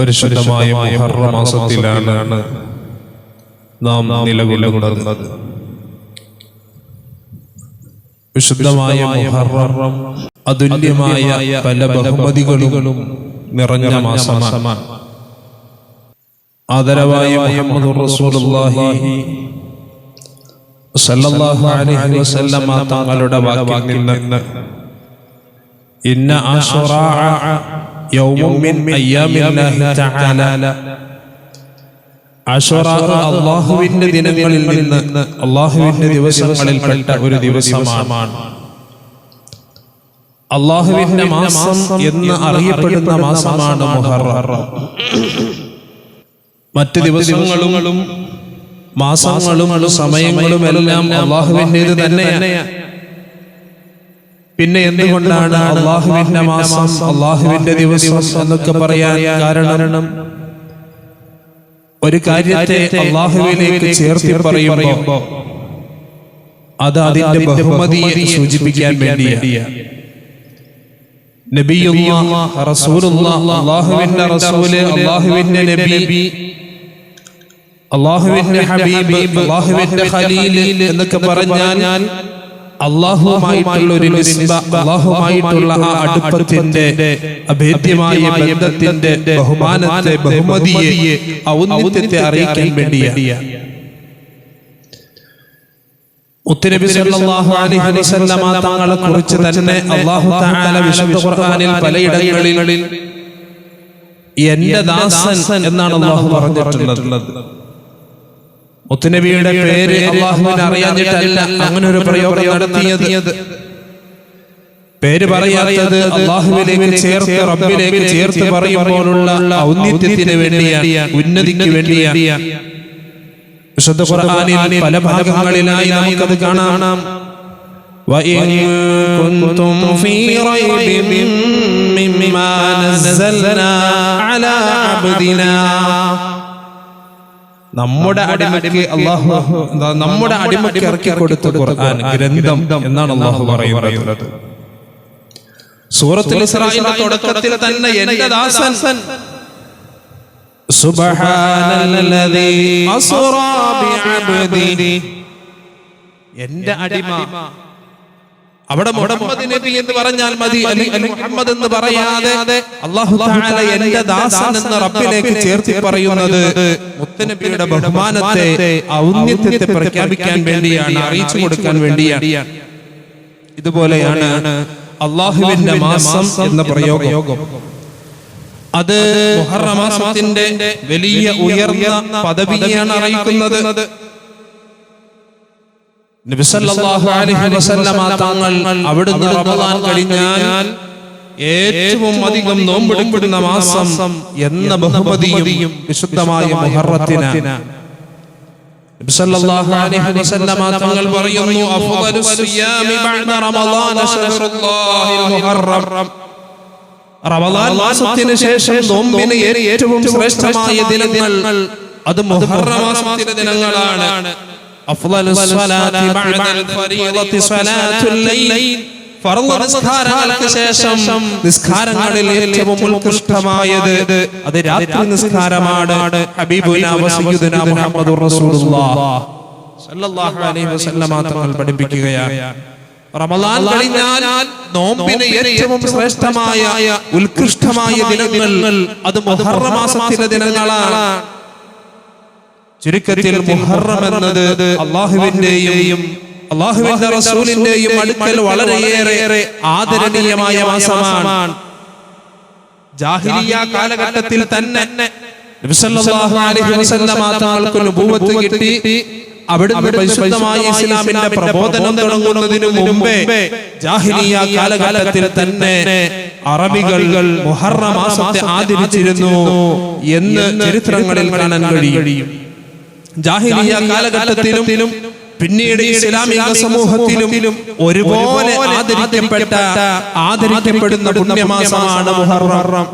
പരിശുദ്ധമായ മാസത്തിലാണ് നാം നിലകൊള്ളുന്നത്. വിശുദ്ധമായ അതുല്യമായ പല ബഹുമതികളും നിറഞ്ഞ മാസമാണ്. ആദരവായ തങ്ങളുടെ വാക്കിൽ നിന്ന് ഇന്ന ആശുറാ യൗമുൻ മിൻ അയ്യാമില്ലാഹി تعالى. ആശുറാ അള്ളാഹുവിന്റെ ദിനങ്ങളിൽ നിന്ന് അള്ളാഹുവിന്റെ ദിവസങ്ങളിൽപ്പെട്ട ഒരു ദിവസമാണ്. അള്ളാഹുവിന്റെ മാസം എന്ന് അറിയപ്പെടുന്ന മാസമാണ് മുഹറം. മറ്റ് ദിവസങ്ങളും മാസങ്ങളും സമയങ്ങളും എല്ലാം അള്ളാഹുവിന്റെത് തന്നെയാണ് പിന്നെ എന്തുകൊണ്ടാണ് അള്ളാഹുവിന്റെ മാസം അള്ളാഹുവിന്റെ ദിവസം എന്നൊക്കെ പറയാൻ കാരണം ഒരു കാര്യത്തെ അള്ളാഹുവിലേക്ക് ചേർത്തി പറയുമ്പോ അത് അതിന്റെ ബഹുമതിയെ സൂചിപ്പിക്കാൻ വേണ്ടിയാണ് റസൂൽ നബി ഹബീബ് ഖലീൽ എന്നൊക്കെ പറഞ്ഞാൽ അള്ളാഹുമായിട്ടുള്ള ഒരു നിസ്ബ അള്ളാഹുമായിട്ടുള്ള ആ അടുപ്പത്തിന്റെ അഭേദ്യമായ ബന്ധത്തിന്റെ ബഹുമാനത്തെ ബഹുമതിയെ ഔന്നിത്യത്തെ അറിയിക്കാൻ വേണ്ടിയാണ് മുത്തുനബി സല്ലല്ലാഹു അലൈഹി വസല്ലമ തങ്ങളെ കുറിച്ച് തന്നെ അല്ലാഹു തആല വിശുദ്ധ ഖുർആനിൽ പലയിടങ്ങളിൽ എന്റെ ദാസൻ എന്നാണ് അള്ളാഹു പറഞ്ഞിട്ടുള്ളത്. മുത്തുനബിയുടെ പേര് അള്ളാഹുവിനെ അറിയാഞ്ഞിട്ടല്ല അങ്ങനെ ഒരു പ്രയോഗം നടത്തിയത് പേര് പറയാത്തത് അള്ളാഹുവിലേക്ക് ചേർത്ത് റബ്ബിലേക്ക് ചേർത്ത് പറയുമ്പോഴുള്ള ഔന്നിത്യത്തിന് വേണ്ടിയാണ് ഉന്നതിക്ക് വേണ്ടിയാണ് വിശുദ്ധ ഖുർആനിൽ പല ഭാഗങ്ങളിലായി നമുക്കത് കാണാം وإن كنتم في ريب مما نزلنا على عبدنا നമ്മുടെ അടിമയ്ക്ക് അള്ളാഹു നമ്മുടെ അടിമയ്ക്ക് ഇറക്കി കൊടുത്ത ഖുർആൻ ഗ്രന്ഥം എന്നാണ് അള്ളാഹു പറയുന്നത്. സൂറത്തുൽ ഇസ്രായിലിന്റെ തുടക്കത്തിൽ തന്നെ എന്റെ ദാസൻ സുബ്ഹാനല്ലദീ അസ്റാ ബിഅബ്ദി. എന്റെ അടിമ അവിടെ മുഹമ്മദ് നബി എന്ന് പറഞ്ഞാൽ മതി മുഹമ്മദ് എന്ന് പറയാതെ തആല എന്റെ ദാസൻ എന്ന് റബ്ബിലേക്ക് ചേർത്തി പറയുന്നത് മുത്തനബിയുടെ ബഹുമാനത്തെ ഔന്നത്യത്തെ പ്രഖ്യാപിക്കാൻ വേണ്ടിയാണ് അറിയിച്ചു കൊടുക്കാൻ വേണ്ടിയാണ്. ഇതുപോലെയാണ് അള്ളാഹുവിന്റെ മാസം എന്ന പ്രയോഗം. അത് മാസത്തിന്റെ വലിയ ഉയർന്ന പദവിയാണ് അറിയിക്കുന്നത്. തങ്ങൾ അവിടുന്ന് റമദാൻ കഴിഞ്ഞാൽ ഏറ്റവും അധികം നോമ്പെടുക്കുന്ന മാസം എന്ന ബഹുമതിയും വിശുദ്ധമായ മുഹറത്തിന് തങ്ങൾ പറയുന്നു റമദാൻ മാസത്തിന് ശേഷം നോമ്പിന് ഏറ്റവും ശ്രേഷ്ഠമായ ദിനങ്ങൾ അത് മുഹറം ദിനങ്ങളാണ്. أفضل الصلاة بعد الفريضة صلاة الليل ഫർള് നിസ്കാരങ്ങൾക്ക് ശേഷം നിസ്കാരങ്ങളിൽ ഏറ്റവും ഉത്കൃഷ്ടമായത് അത് രാത്രി നിസ്കാരമാണ് ഹബീബുന വസയ്യിദുന മുഹമ്മദുർ റസൂലുള്ളാഹ് സല്ലല്ലാഹു അലൈഹി വസല്ലമ തങ്ങൾ പഠിപ്പിക്കുകയാണ് റമദാൻ കഴിഞ്ഞാൽ നോമ്പിന് ഏറ്റവും ശ്രേഷ്ഠമായ ഉത്കൃഷ്ടമായ ദിനങ്ങൾ അത് മുഹറം മാസത്തിലെ ദിനങ്ങളാണ് ചുരുക്കത്തിൽ മുഹറം എന്നത് അള്ളാഹുവിന്റെയും അള്ളാഹുവിന്റെ റസൂലിന്റെയും അടുക്കൽ വളരെയേറെ ആദരണീയമായ മാസമാണ്. ജാഹിലിയ കാലഘട്ടത്തിൽ തന്നെ തങ്ങൾക്ക് കിട്ടി അവിടുന്ന് പരിശുദ്ധമായ ഇസ്ലാമിന്റെ പ്രബോധനം തുടങ്ങുന്നതിന് മുമ്പേ ജാഹിലിയ കാലഘട്ടത്തിൽ തന്നെ അറബികൾ മുഹറം മാസത്തെ ആദരിച്ചിരുന്നു എന്ന് ചരിത്രങ്ങളിൽ കാണാൻ കഴിയും. ജാഹിലിയ കാലഘട്ടത്തിലും പിന്നീട് ഇസ്ലാമിക സമൂഹത്തിലും ഒരുപോലെ ആദരിക്കപ്പെട്ട ആദരിക്കപ്പെടുന്ന പുണ്യമാസമാണ് മുഹറം.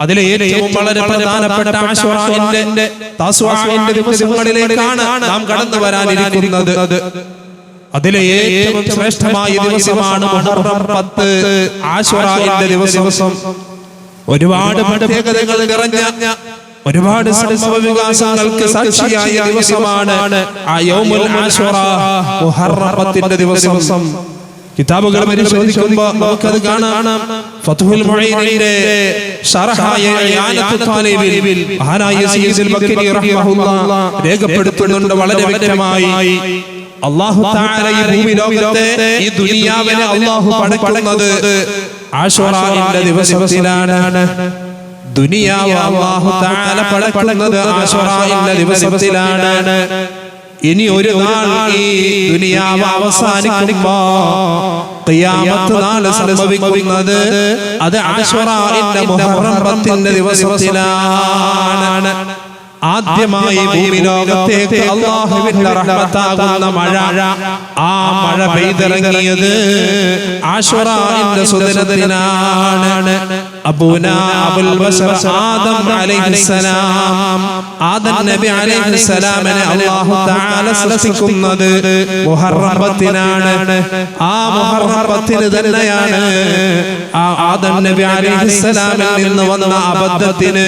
അതിലെ ഏറ്റവും വളരെ പ്രധാനപ്പെട്ട ആശ്വാസന്റെ താസ്വാഹിന്റെ ദിവസങ്ങളിലേക്കാണ് നാം കടന്നു വരാനിരിക്കുന്നത്. അതിലെ ഏറ്റവും ശ്രേഷ്ഠമായ ദിവസമാണ് മുഹറം പത്ത്. ആശ്വറാന്റെ ദിവസം. ഒരുപാട് പ്രത്യേകതകൾ നിറഞ്ഞ ഒരുപാട് സംഭവ വികാസങ്ങൾക്ക് സാക്ഷിയായ ദിവസമാണ് ആ യൗമുൽ ആശുറ ദിവസം. കിതാബുകൾ പരിശോധിക്കുമ്പോൾ നമുക്കത് കാണാം. ഫത്ഹുൽ മുഈനിലെ ശറഹായ ഇയാനത്തു താലിബിൽ മഹാനായ സയ്യിദുൽ ബക്കരി റഹ്മഹുല്ലാഹ് രേഖപ്പെടുത്തുന്നുണ്ട് വളരെ വ്യക്തമായി. തആല ഈ ഭൂമി ലോകത്തെ ഈ ദുനിയാവിനെ പടക്കുന്നത് ദിവസത്തിലാണ്. ദുനിയാവ് പടക്കുന്നത് ദിവസത്തിലാണ്. ഇനി ഒരു നാൾ ഈ ദുനിയാവ് അവസാനിക്കുമ്പോ ഖിയാമത്ത് നാൾ സംഭവിക്കുന്നത് അത് മുഹറം പത്തിന്റെ ദിവസത്തിലാണ്. ആദ്യമായി ഭൂമി ലോകത്തേക്ക് അള്ളാഹുവിന്റെ റഹ്മത്താകുന്ന മഴ. ആ മഴ പെയ്തിറങ്ങിയത് ആശ്വറാന്റെ സുദിനത്തിനാണ്. അബൂന അബുൽ ആദം അലൈഹിസ്സലാം. ആദം നബി അലൈഹിസ്സലാമിനെ അല്ലാഹു തആല സൃഷ്ടിക്കുന്നത് മുഹറം ആ മുഹറം പത്തിന് തന്നെയാണ്. ആ ആദം നബി അലൈഹിസ്സലാമിൽ നിന്ന് വന്ന അബദ്ധത്തിന്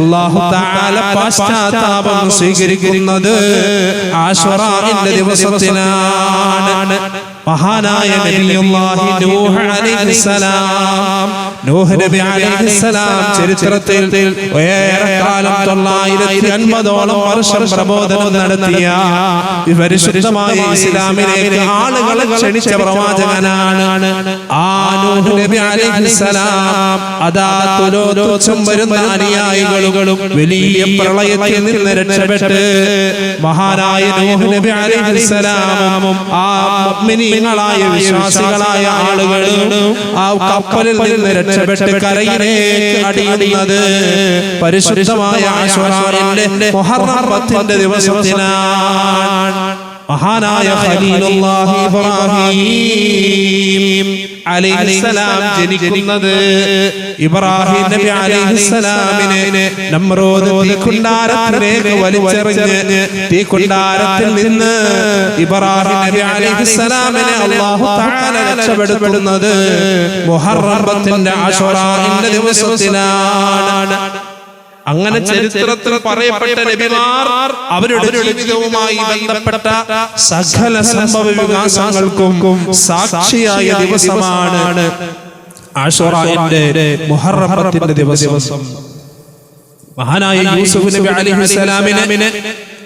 അല്ലാഹു തആല പശ്ചാത്താപം സ്വീകരിക്കുന്നത് ആശ്വറാന്റെ ദിവസത്തിനാണ്. മഹാനായ നബിയല്ലാഹി നൂഹ് അലൈഹിസ്സലാം. നബി അലൈഹിസ്സലാം ചരിത്രത്തിൽ ഏറെക്കാലം തൊള്ളായിരത്തി അൻപതോളം വർഷം പ്രബോധനം നടത്തിയ പരിശുദ്ധമായ ഇസ്ലാമിലേക്ക് ആളുകളെ ക്ഷണിച്ച പ്രവാചകനാണ് ആ നബി അലൈഹിസ്സലാം അതാ വരുന്ന അനുയായികളും വലിയ പ്രളയത്തിൽ നിന്ന് രക്ഷപ്പെട്ട് മഹാനായ നൂഹ് നബി അലൈഹിസ്സലാമും ആ മുഅ്മിനീങ്ങളായ വിശ്വാസികളായ ആളുകളും ആ കപ്പലിൽ നിന്ന് രക്ഷപ്പെട്ട് കരയിലേക്ക് അടിയുന്നത് പരിശുദ്ധമായ ആശ്വറാന്റെ മുഹറം പത്തിന്റെ ദിവസത്തിനാണ്. മഹാനായ ഖലീലുല്ലാഹി ഇബ്രാഹിം. അലൈഹിസ്സലാം ജനിക്കുന്നത് ഇബ്രാഹിം നബി അലൈഹിസ്സലാമിനെ നമ്രോദ് തീക്കുണ്ടാരത്തിലേക്ക് വലിച്ചെറിഞ്ഞ് തീക്കുണ്ടാരത്തിൽ നിന്ന് ഇബ്രാഹിം നബി അലൈഹിസ്സലാമിനെ അല്ലാഹു തആല രക്ഷപ്പെടുത്തുന്നത് മുഹറം പത്തിന്റെ ആശുറാന്റെ ദിവസത്തിലാണ്. അങ്ങനെ ചരിത്രത്തിൽ പറയപ്പെട്ട നബിമാർ അവരുടെ ജീവിതവുമായി ബന്ധപ്പെട്ട സകല സംഭവ വികാസങ്ങൾക്കും സാക്ഷിയായ ദിവസമാണ് മുഹറത്തിന്റെ ദിവസം. മഹാനായ യൂസുഫ് നബി അലൈഹിസ്സലാമിനെ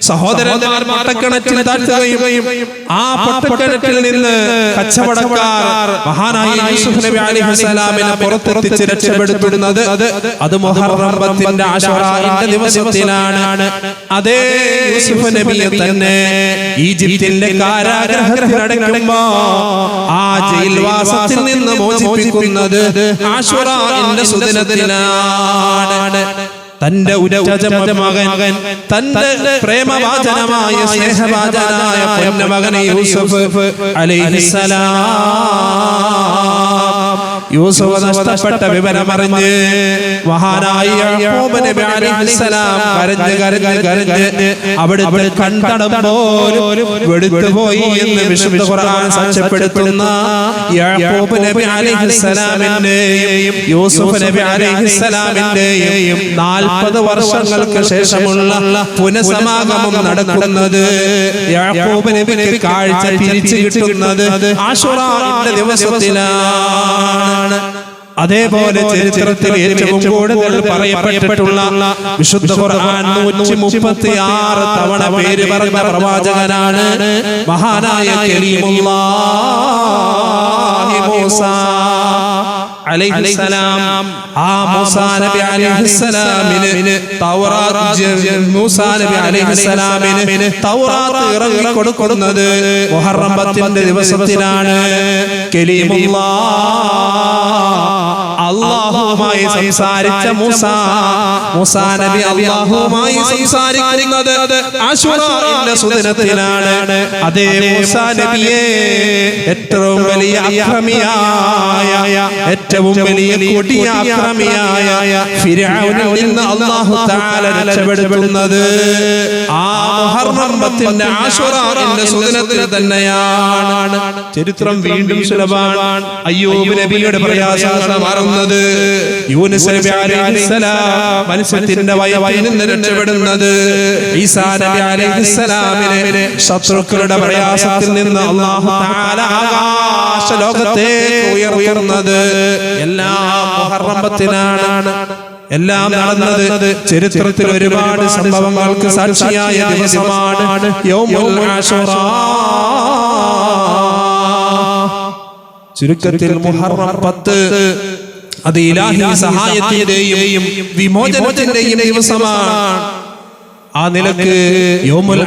സഹോദരന്മാർ പട്ടക്കിണറ്റിൽ താഴ്ത്തുകയും ആ പട്ടക്കിണറ്റിൽ നിന്ന് കച്ചവടക്കാർ മഹാനായ യൂസുഫ് നബി അലൈഹിസ്സലാമിനെ പുറത്തെത്തിച്ച് രക്ഷപ്പെടുത്തുന്നത് അത് മുഹറം പത്തിന്റെ ആശുറാന്റെ ദിവസത്തിലാണ്. അതേ യൂസുഫ് നബിയെ തന്നെ ഈജിപ്തിന്റെ കാരാഗ്രഹത്തിൽ ആ ജയിൽവാസത്തിൽ നിന്ന് മോചിപ്പിക്കുന്നത് ആശുറാന്റെ സുദിനത്തിലാണ്. തന്റെ മകൻ തന്റെ പ്രേമവാചനമായ സ്നേഹവാചനായ മകനെ യൂസഫ് അലൈഹിസ്സലാം. യൂസഫ് നഷ്ടപ്പെട്ട വിവരമറിഞ്ഞ് മഹാനായി കരഞ്ഞ് കരഞ്ഞ് കരഞ്ഞ് അവിടുത്തെ കണ്ടടം പോലും വെടുത്തു പോയി എന്ന് വിശുദ്ധ ഖുർആൻ സാക്ഷ്യപ്പെടുത്തുന്ന യാക്കൂബ് നബി അലൈഹിസ്സലാമിന്റെയും യൂസുഫ് നബി അലൈഹിസ്സലാമിന്റെയും നാൽപ്പത് വർഷങ്ങൾക്ക് ശേഷമുള്ള പുനഃസമാഗമം നടക്കുന്നത് യാക്കൂബ് നബിക്ക് കാഴ്ച തിരിച്ചു കിട്ടുന്നത് ആശുറാന്റെ ദിവസത്തിലാണ്. അതേപോലെ ചരിത്രത്തിൽ ഏറ്റവും കൂടുതൽ പറയപ്പെട്ടിട്ടുള്ള വിശുദ്ധ ഖുർആൻ നൂറ്റി മുപ്പത്തി ആറ് തവണ പേര് പറഞ്ഞ പ്രവാചകനാണ് മഹാനായ കലീമുല്ലാഹി മൂസ. അലൈഹിസ്സലാം ആ മൂസാ നബി അലൈഹിസ്സലാമിന് തൗറാത്ത് മൂസാ നബി അലൈഹിസ്സലാമിന് തൗറാത്ത് ഇറങ്ങി കൊടുക്കുന്നത് മുഹറം പത്തിന്റെ ദിവസത്തിലാണ്. അള്ളാഹുമായി സംസാരിച്ച മൂസ. മൂസാ. നബി അള്ളാഹുമായി സംസാരിക്കുന്നത് ആശുറാന്റെ സുദിനത്തിലാണ്. അതേ മൂസാ നബിയെ ഏറ്റവും വലിയ അക്രമിയായ ഏറ്റവും വലിയ കൊടിയ അക്രമിയായ ഫിർഔനിൽ നിന്ന് അല്ലാഹു തആല രക്ഷപ്പെടുത്തുന്നത് ആ മുഹറം പത്തിന്റെ ആശുറാന്റെ സുദിനത്തിൽ തന്നെയാണ്. ചരിത്രം വീണ്ടും സുലഭമാണ് അയ്യോ നബിയുടെ പ്രയാസം മാറുന്നത്. യൂനുസ് നബി അലൈഹിസ്സലാം മത്സ്യത്തിന്റെ വയവയിൽ നിന്ന് രക്ഷപ്പെടുന്നത് ഈസാ നബി അലൈഹിസ്സലാമിനെ ശത്രുക്കളുടെ പ്രയാസത്തിൽ നിന്ന് അല്ലാഹു തആല ആകാശ ലോകത്തേക്ക് ഉയർ- ഉയർന്നത് എല്ലാം മുഹറം പത്തിനാണ് എല്ലാം നടന്നത്. ചരിത്രത്തിൽ ഒരുപാട് സംഭവങ്ങൾക്ക് സാക്ഷിയായ ദിവസമാണ് യൗമുൽ ആശുറാ. ചുരുക്കത്തിൽ മുഹറം പത്ത്. അത് ഇലാഹി സഹായത്തിന്റെയും വിമോചനത്തിന്റെയും ദിവസമാണ്. ആ നിലയ്ക്ക് യോമുൽ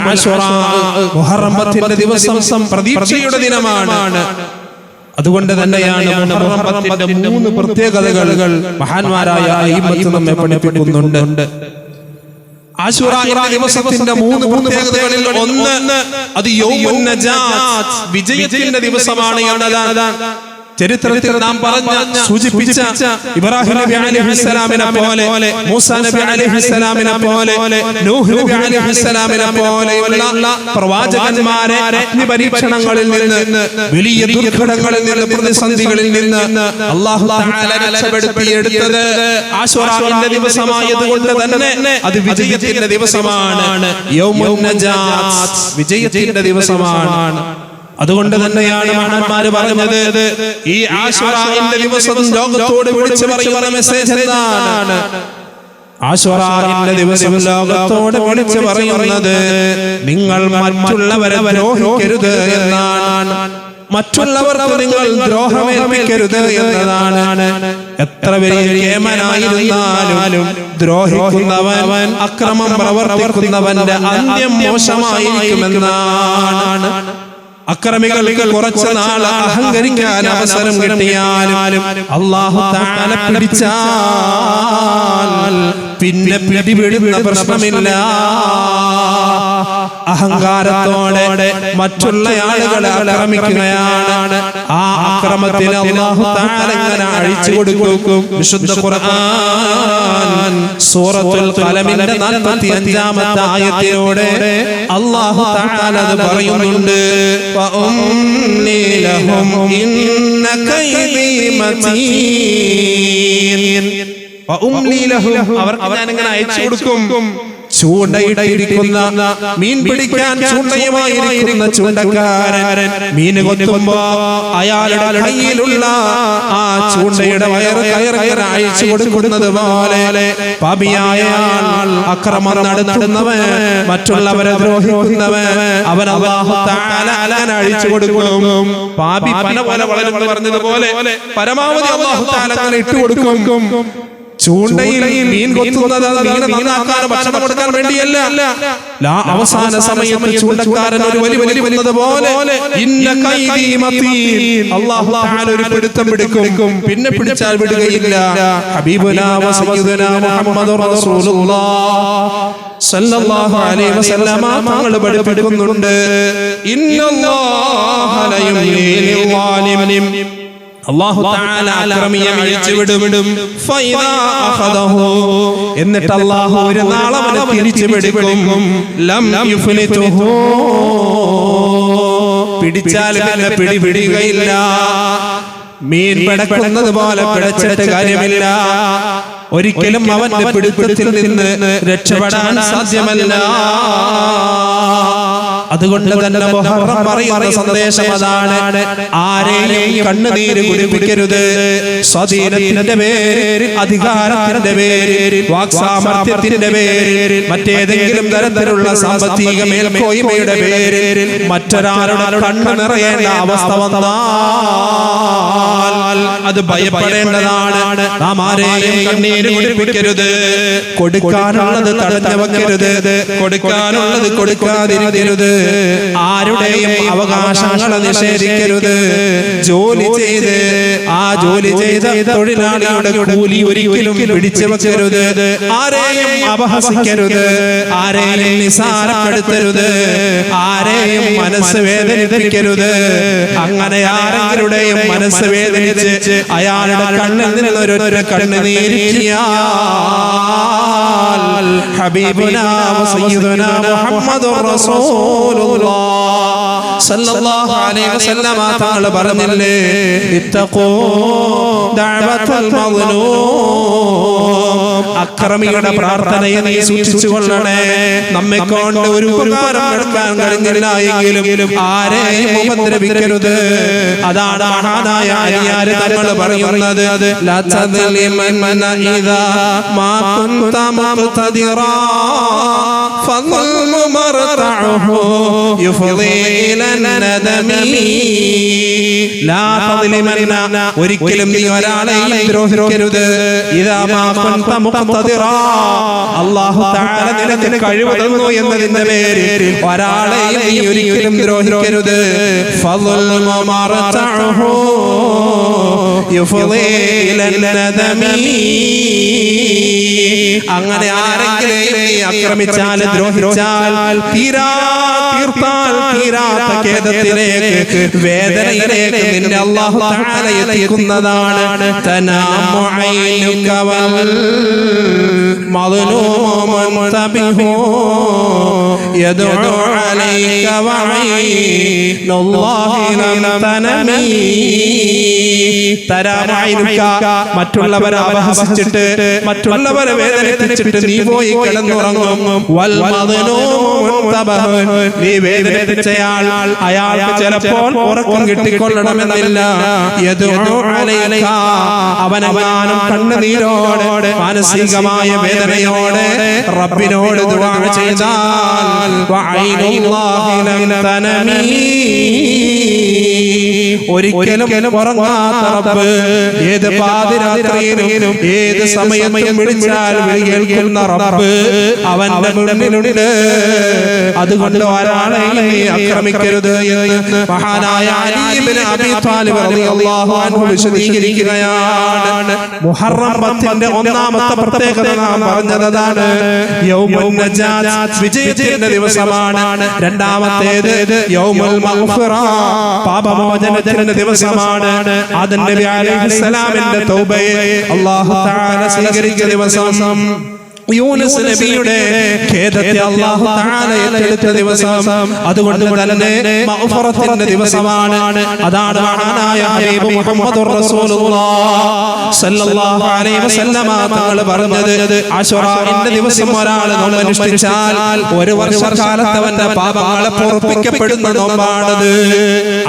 മുഹറം പത്തിന്റെ ദിവസം പ്രതീക്ഷയുടെ ദിനമാണ്. അതുകൊണ്ട് തന്നെയാണ് മൂന്ന് പ്രത്യേകതകൾ മഹാന്മാരായ നമ്മെ പഠിപ്പിക്കുന്നുണ്ട്. ദിവസത്തിന്റെ മൂന്ന് പ്രത്യേകതകളിൽ ഒന്ന് അത് യൗമുൻ വിജയത്തിന്റെ ദിവസമാണ് ചരിത്രത്തിൽ നാം പറഞ്ഞ സൂചിപ്പിച്ച ഇബ്രാഹിം നബി അലൈഹിസ്സലാമിനെ പോലെ മൂസ നബി അലൈഹിസ്സലാമിനെ പോലെ നൂഹ് നബി അലൈഹിസ്സലാമിനെ പോലെയുള്ള പ്രവാചകന്മാരെ അഗ്നി പരീക്ഷണങ്ങളിൽ നിന്ന് വലിയ ദുർഘടങ്ങളിൽ നിന്ന് പ്രതിസന്ധികളിൽ നിന്ന് അല്ലാഹു തആല രക്ഷപ്പെടുത്തിയെടുത്തത് ആശുറാവിന്റെ ദിവസമായതുകൊണ്ട് തന്നെ അത് വിജയത്തിന്റെ ദിവസമാണ്. യൗമുൻ നജാത്ത് വിജയത്തിന്റെ ദിവസമാണ്. അതുകൊണ്ട് തന്നെയാണ് മഹാന്മാര് പറഞ്ഞത്. ഈ ആശ്വറാന്റെ ദിവസം ലോകത്തോട് വിളിച്ചു പറയുന്ന മെസ്സേജ് എന്താണ്? ആശ്വറാന്റെ ദിവസം ലോകത്തോട് വിളിച്ചു പറയുന്നത് നിങ്ങൾ മറ്റുള്ളവരെ ദ്രോഹിക്കരുത് എന്നാണ്. മറ്റുള്ളവർക്ക് നിങ്ങൾ ദ്രോഹമേൽപ്പിക്കരുത് എന്നതാണ് എത്ര വലിയ കേമനായിരുന്നാലും ദ്രോഹിക്കുന്നവൻ അക്രമം പ്രവർത്തിക്കുന്നവന്റെ അന്ത്യം മോശമായിരിക്കുമെന്നാണ്. അക്രമികൾക്ക് കുറച്ച് നാൾ അഹങ്കരിക്കാൻ അവസരം കിട്ടിയാലും അള്ളാഹു താല പിടിച്ചാൽ പിന്നെ പിടിപിടുന്ന പ്രശ്നമില്ല. അഹങ്കാരത്തോടെ മറ്റുള്ള ആളുകളെ ആക്രമിക്കുകയാണ്. ആ അക്രമത്തിന് അള്ളാഹു അഴിച്ചു കൊടുക്കും. വിശുദ്ധ ഖുർആൻ. സൂറത്തുൽ ഖലമിന്റെ 45 ആയത്തിലൂടെ അള്ളാഹു തആല അത് പറയുന്നുണ്ട്. ലഹും ഇന്ന കൈദി മതീൻ. അവർക്ക് ഞാൻ ഇങ്ങനെ അയച്ചു കൊടുക്കും. ചൂണ്ടയിടയിരിക്കുന്ന മീൻ പിടിക്കാൻ ചൂണ്ടയുമായിരിക്കുന്ന ചൂണ്ടക്കാരൻ മീൻ കൊത്തുമ്പോ അയാളുടെ കയ്യിലുള്ള ആ ചൂണ്ടയുടെ വയറ് അയച്ചു കൊടുക്കുന്നത് പോലെ പാപിയായ അക്രമം നടത്തുന്നവൻ മറ്റുള്ളവരെ ദ്രോഹിക്കുന്നവൻ അവൻ അഴിച്ചു കൊടുക്കും. പാപി പല പോലെ വളരെ പറഞ്ഞതുപോലെ പരമാവധി അല്ലാഹു തആല അങ്ങനെ കൊടുക്കും. ചൂണ്ടയിൽ മീൻ കൊത്തുന്നത് മീനെ നന്നാക്കാനും ഭക്ഷണം കൊടുക്കാൻ വേണ്ടിയല്ല. ലാ അവസാന സമയത്ത് ചൂണ്ടക്കാരൻ ഒരു വലിയ വലിയ വലിയത് പോലെ ഒരു പിടുത്തം പിടിക്കും പിന്നെ പിടിച്ചാൽ വിടുകയില്ല. ഹബീബുനാ സയ്യിദുനാ റസൂലുള്ളാഹ് സല്ലല്ലാഹു അലൈഹി വസല്ലമ തങ്ങൾ പഠിപ്പിക്കുന്നുണ്ട്. ഇന്നല്ലാഹ ലയുംലീ അള്ളാഹു അക്രമിയെ അഴിച്ചു വിടും അഖദഹു. എന്നിട്ട് അള്ളാഹു ഒരു നാളെ അവനെ തിരിച്ചു പിടിക്കും ലം യുഫ്ലിതുഹു പിടിച്ചാൽ പിന്നെ പിടി പിടികയില്ല മീൻ പിടക്കുന്നത് പോലെ പിടച്ചിട്ട് കാര്യമില്ല. ഒരിക്കലും അവന്റെ പിടുത്തത്തിൽ നിന്ന് രക്ഷപ്പെടാൻ സാധ്യമല്ല. അതുകൊണ്ട് തന്നെ മുഹറം പറയുന്ന സന്ദേശം അതാണ്. ആരെയും കണ്ണുനീര് കുടിപ്പിക്കരുത്. സ്വാധീനത്തിന്റെ പേര് അധികാരത്തിന്റെ പേര് വാക്സാമർത്ഥ്യത്തിന്റെ പേര് മറ്റേതെങ്കിലും തരത്തിലുള്ള സാമ്പത്തിക മേൽക്കോയ്മയുടെ പേരിൽ മറ്റൊരാളുടെ കണ്ണു നിറയേണ്ട അവസ്ഥ വന്നാൽ അത് ഭയപ്പെടേണ്ടതാണ്. നാം ആരെയും കണ്ണീര് കുടിപ്പിക്കരുത്. കൊടുക്കാനുള്ളത് തടഞ്ഞു വെക്കരുത്. കൊടുക്കാനുള്ളത് കൊടുക്കാതിരിക്കരുത്. ആരുടെയും അവകാശങ്ങൾ നിഷേധിക്കരുത്. ജോലി ചെയ്ത് ആ ജോലി ചെയ്ത തൊഴിലാളിയുടെ കൂലി ഒരിക്കലും പിടിച്ചു വെക്കരുത്. ആരെയും അപഹസിക്കരുത് ആരെയും നിസാരപ്പെടുത്തരുത് ആരെയും മനസ്സ് വേദനിപ്പിക്കരുത്. അങ്ങനെ ആരെങ്കിലുടെയും മനസ്സ് വേദനിച്ച് അയാളുടെ കണ്ണിൽ നിന്നൊരു കണ്ണ് നീരിക്കിയാൽ ഹബീബുനാ സയ്യിദുനാ മുഹമ്മദുർ റസൂലുള്ളാഹ് സല്ലല്ലാഹു അലൈഹി വസല്ലമ തങ്ങൾ അക്രമിയുടെ പ്രാർത്ഥനയെ നീ സൂക്ഷിച്ചു കൊള്ളണേ നമ്മെ കൊണ്ട് ഒരു ഉപകാരം നടക്കാൻ കഴിഞ്ഞില്ല ഉപദ്രവിക്കരുത്. അതാണ് തങ്ങൾ പറയുന്നത്. അത് ഇദാ മാ കുന്ത فالظلم مرتعه يفضي إلى الندم لا تظلمن ഒരിക്കലും നീ ഒരാളെയും ദ്രോഹിക്കരുത് ഇതാ മാ കുന്ത മുഖ്തദിറാ അല്ലാഹു തആല നിനക്ക് കഴിവ് തന്നു എന്നതിന്റെ പേരിൽ ഒരാളെയും നീ ഒരിക്കലും ദ്രോഹിക്കരുത് ഫളൽ മറതഹു യുഫളി ഇലന്നദമി അങ്ങനെ ആരെങ്കിലും നീ ആക്രമിച്ചാൽ ദ്രോഹിച്ചാൽ തീരാ തീർത്താൽ തീരാത്ത ഖേദത്തിലേക്ക് വേദനയിലേക്ക് നിന്നെ എത്തിക്കുന്നതാണ്. മറ്റുള്ളവരെ അപഹസിച്ചിട്ട് മറ്റുള്ളവരെ വേദനിപ്പിച്ചിട്ട് നീ പോയി കിടന്നുറങ്ങും. നീ വേദനിപ്പിച്ചയാൾ അയാൾക്ക് ചിലപ്പോൾ ഉറക്കം കിട്ടിക്കൊള്ളണമെന്നില്ല. അവനെങ്ങാനും കണ്ണുനീരോടെ മാനസികമായ വേദനയോടെ റബ്ബിനോട് ദുആ ചെയ്താൽ ഒരിക്കലും ഉറങ്ങാത്ത റബ്ബ് ഏത് പാതിരാത്രിയിലും ഏത് സമയത്തും വിളിച്ചാൽ വിളി കേൾക്കുന്ന റബ്ബ് അവന്റെ മുന്നിലുണ്ട്. അതുകൊണ്ട് ഒരാളെയും നീ ആക്രമിക്കരുത് എന്ന് മഹാനായ അലി ഇബ്നു അബീ താലിബ് റളിയല്ലാഹു അൻഹു വിശദീകരിക്കുകയാണ്. മുഹറം പത്തിന്റെ ഒന്നാമത്തെ പ്രത്യേകത നാം പറഞ്ഞതാണ് യൗമുൻ നജാത്ത് വിജയത്തിന്റെ ദിവസമാണ്. രണ്ടാമത്തേത് യൗമുൽ മഗ്ഫിറ. പാപമോചനത്തിന്റെ ദിവസമാണ്. ആദം നബി അലൈഹിസ്സലാമിന്റെ തൗബയെ അല്ലാഹു തആല സ്വീകരിച്ച ദിവസം. യൂനുസ് നബിയുടെ ഖേദത്തെ അല്ലാഹു തആല ഏറ്റെടുത്ത ദിവസം അതുകൊണ്ട് തന്നെ മഗ്ഫിറത്തിന്റെ ദിവസമാണ്. അതാണ് മഹാനായ ഹബീബ് മുഹമ്മദുർ റസൂലുള്ളാഹ് സല്ലല്ലാഹു അലൈഹി വസല്ലമ തങ്ങൾ പറഞ്ഞത് അശുറാഇന്റെ ദിവസം ഒരാൾ നോമ്പ് അനുഷ്ഠിച്ചാൽ ഒരു വർഷകാലത്ത് അവന്റെ പാപങ്ങളെ പൊറുപ്പിക്കപ്പെടുന്ന നോമ്പാണത്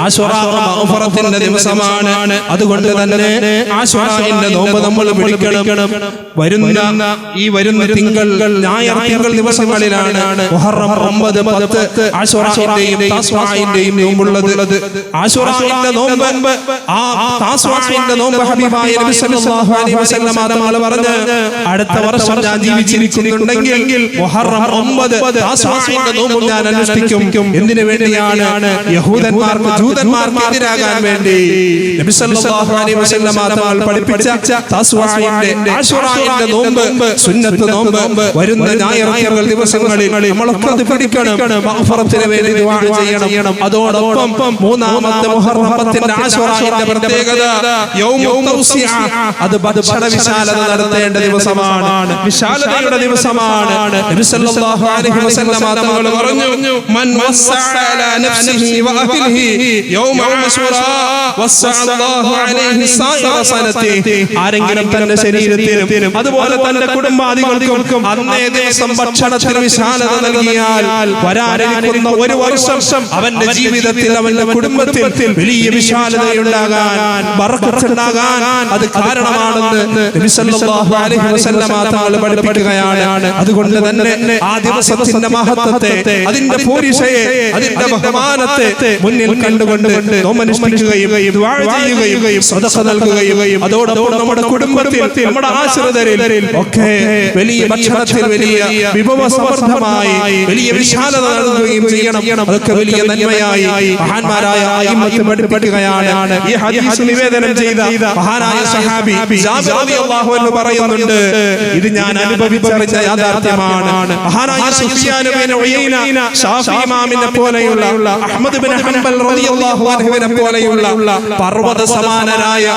അശുറാ മഗ്ഫിറത്തിന്റെ ദിവസമാണ്. അതുകൊണ്ട് തന്നെ അശുറാഇന്റെ നോമ്പ് നമ്മൾ പിടിക്കണം വരുന്ന ഈ വരുന്ന തിങ്കൾ ഞായർ തിങ്കൾ ദിവസങ്ങളിലാണ് മുഹറം ഒമ്പത് പത്ത് ആശുറായിന്റെയും താസ്വായിന്റെയും നോമ്പുള്ളത് ആശുറായിന്റെ നോമ്പ് ആ താസ്വായിന്റെ നോമ്പ് ഹബീബായ നബി സല്ലല്ലാഹു അലൈഹി വസല്ലം തങ്ങൾ പറഞ്ഞു അടുത്ത വർഷം ഞാൻ ജീവിച്ചിരിക്കുന്നുണ്ടെങ്കിൽ മുഹറം ഒമ്പത് താസ്വായിന്റെ നോമ്പ് ഞാൻ അനുഷ്ഠിക്കും. എന്തിനു വേണ്ടിയാണ് യഹൂദന്മാർക്ക് ജൂതന്മാർക്ക് എതിരാകാൻ വേണ്ടി നബി സല്ലല്ലാഹു അലൈഹി വസല്ലം തങ്ങൾ പഠിപ്പിച്ച താസ്വായിന്റെ ആശുറായിന്റെ നോമ്പ് സുന്നത്ത് നോമ്പ് വരുന്ന ഞായറാഴ്ചകൾ ദിവസങ്ങളിൽ നമ്മളൊക്കെ അത് പിടിക്കണം. വേണ്ടി ദുആ ചെയ്യണം. അതോടൊപ്പം മൂന്നാമത്തെ മുഹറം പത്തിന്റെ ആശുറായിന്റെ പ്രത്യേകത യൗമുൽ തൗസിഅ അത് ഭക്ഷണ വിശാലത നടത്തേണ്ട ദിവസമാണ്. വിശാലതയുടെ ദിവസമാണ്. നബി സല്ലല്ലാഹു അലൈഹി വസല്ലം തങ്ങൾ പറഞ്ഞു മൻ വസ്സഅ അലാ നഫ്സിഹി വഅഹ്ലിഹി യൗമ ആശുറ വസ്സഅ അല്ലാഹു അലൈഹി സായിറ ആരെങ്കിലും തന്റെ ശരീരത്തിലും അതുപോലെ തന്റെ കുടുംബാദികൾക്കും അന്നേ ദിവസം ഭക്ഷണത്തിന് വിശാലത നൽകിയാൽ വരാനിരിക്കുന്ന ഒരു വർഷം അവന്റെ ജീവിതത്തിൽ അവന്റെ കുടുംബത്തിൽ വലിയ വിശാലതയുണ്ടാകാൻ ബർക്കത്തുണ്ടാകാൻ അത് കാരണമാണെന്ന് പഠിപ്പിക്കുകയാണ്. അതുകൊണ്ട് തന്നെ ആ ദിവസത്തിന്റെ മഹത്വത്തെ അതിന്റെ പോരിശയെ അതിന്റെ ബഹുമാനത്തെ മുന്നിൽ കണ്ടുകൊണ്ട് നോമനുഷ്ഠിക്കുകയും ദുആ ചെയ്യുകയും സദഖ നൽകുകയും അതോടൊപ്പം നമ്മുടെ കുടുംബത്തിൽ നമ്മുടെ ആശ്രിതരിൽ ഒക്കെ വലിയ ഭക്ഷണത്തിൽ വലിയ വിഭവ സമൃദ്ധമായി വലിയ വിശാലത നൽകുകയും ചെയ്യണം. അതൊക്കെ വലിയ നന്മയായി മഹാന്മാരായ പഠിപ്പിക്കുകയാണ്. ഈ ഹദീസ് നിവേദനം ചെയ്ത മഹാനായ സഹാബി ജാബി റളിയല്ലാഹു അൻഹു പറയുന്നുണ്ട്. ഇത് ഞാൻ അനുഭവിച്ചറിഞ്ഞ യാഥാർത്ഥ്യമാണ്. മഹാനായ സുഫിയാൻ ഇബ്നു ഉയൈന ഷാഫി ഇമാമിനെ പോലെയുള്ള അഹ്മദ് ഇബ്നു ഹംബൽ റളിയല്ലാഹു അൻഹുവിനെ പോലെയുള്ള പർവത സമാനരായ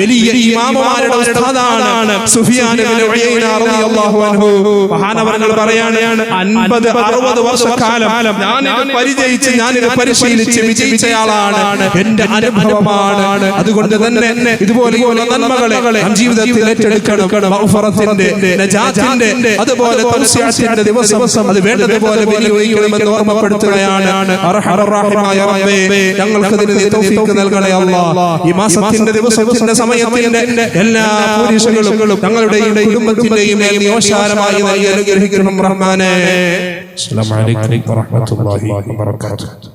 വലിയ ഇമാമുമാരുടെ ഉസ്താദാണ് സുഫിയാൻ ഇബ്നു ഉയൈന റളിയല്ലാഹു അൻഹു മഹാനവരങ്ങൾ പറയാണ് അൻപത് അറുപത് വർഷക്കാലം ഞാൻ പരിചയിച്ച് ഞാൻ ഇത് പരിശീലിച്ച് വിജയിച്ചയാളാണ്. എന്റെ അനുഭവമാണ്. അതുകൊണ്ട് തന്നെ ഇതുപോലെയുള്ള നന്മകളെ ജീവിതത്തിൽ ഏറ്റെടുക്കണം. നജാത്തിന്റെ അതുപോലെ ദിവസം അത് വേണ്ടതുപോലെ വിനിയോഗിക്കണമെന്ന് ഓർമ്മപ്പെടുത്തുകയാണ്. ഞങ്ങൾക്ക് ഇതിന് തൗഫീഖ് നൽകണേ അല്ലാ ഈ മാസത്തിന്റെ ദിവസത്തിന്റെ സമയത്തിന്റെ എല്ലാ പൂരീഷകളും ഞങ്ങളുടെയും കുടുംബത്തിന്റെയും വിശാലമായി നൽകി അനുഗ്രഹിക്കണം റഹ്മാനെ. അസ്സലാമു അലൈക്കും വറഹ്മത്തുള്ളാഹി വബറകാതുഹു.